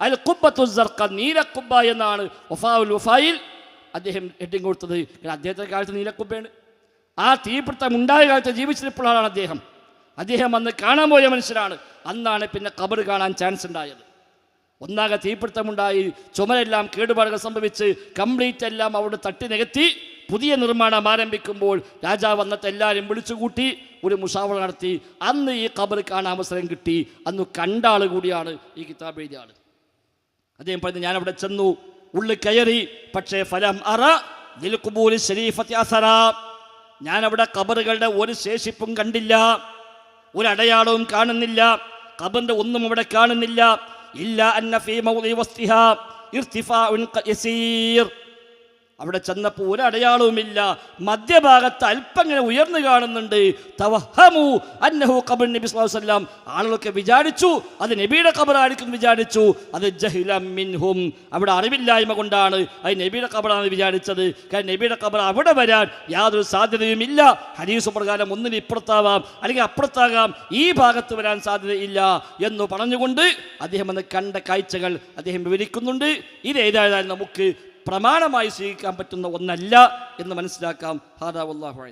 അൽ കുബത്തു സർക്ക നീലക്കുബ എന്നാണ് വഫാഉൽ വഫായിൽ അദ്ദേഹം ഹെഡിങ് കൊടുത്തത്. അദ്ദേഹത്തെ കാലത്ത് നീലക്കുബ്ബയാണ് ആ തീപിടുത്തം ഉണ്ടായ കാലത്ത് ജീവിച്ചിരിപ്പോഴാണ് അദ്ദേഹം. അദ്ദേഹം അന്ന് കാണാൻ പോയ മനുഷ്യനാണ് അന്നാണ് പിന്നെ കബർ കാണാൻ ചാൻസ് ഉണ്ടായത്. ഒന്നാകെ തീപിടുത്തമുണ്ടായി ചുമരെല്ലാം കേടുപാടുകൾ സംഭവിച്ച് കംപ്ലീറ്റ് എല്ലാം അവിടെ തട്ടി നികത്തി പുതിയ നിർമ്മാണം ആരംഭിക്കുമ്പോൾ രാജാവ് അന്നത്തെ എല്ലാവരും വിളിച്ചുകൂട്ടി ഒരു മുഷാവള നടത്തി. അന്ന് ഈ കബർ കാണാൻ അവസരം കിട്ടി. അന്ന് കണ്ട ആൾ കൂടിയാണ് ഈ കിതാബ് എഴുതിയ ആൾ അദ്ദേഹം പറഞ്ഞു ഞാൻ അവിടെ ചെന്നു ഉള്ളിൽ കയറി പക്ഷേ ഫലം അറ ദിൽകുബൂലി ഷരീഫത്തി അസറ. ഞാൻ അവിടെ കബറുകളുടെ ഒരു ശേഷിപ്പും കണ്ടില്ല ഒരു അടയാളവും കാണുന്നില്ല കബറിന്റെ ഒന്നും അവിടെ കാണുന്നില്ല. ഇല്ല അന്ന ഫീ മൗലി വസ്തിഹ ഇർത്തിഫാഉൻ യസീർ. അവിടെ ചെന്നപ്പോൾ ഒരു അടയാളവുമില്ല മധ്യഭാഗത്ത് അല്പം ഇങ്ങനെ ഉയർന്നു കാണുന്നുണ്ട്. തവഹമു അന്നഹു ഖബർ നബി വസല്ലം. ആളുകളൊക്കെ വിചാരിച്ചു അത് നബിയുടെ ഖബറായിരിക്കും വിചാരിച്ചു. അത് ജഹിലം മിൻഹും. അവിടെ അറിവില്ലായ്മ കൊണ്ടാണ് അത് നബിയുടെ ഖബറാണ് വിചാരിച്ചത്. കാരണം നബിയുടെ ഖബർ അവിടെ വരാൻ യാതൊരു സാധ്യതയുമില്ല. ഹരീസ് പ്രകാരം ഒന്നിന് ഇപ്പുറത്താവാം അല്ലെങ്കിൽ അപ്പുറത്താകാം. ഈ ഭാഗത്ത് വരാൻ സാധ്യതയില്ല എന്ന് പറഞ്ഞുകൊണ്ട് അദ്ദേഹം അന്ന് കണ്ട കാഴ്ചകൾ അദ്ദേഹം വിവരിക്കുന്നുണ്ട്. ഇത് ഏതായാലും നമുക്ക് പ്രമാണമായി സ്വീകരിക്കാൻ പറ്റുന്ന ഒന്നല്ല എന്ന് മനസ്സിലാക്കാം. ഹാദാ വല്ലാഹു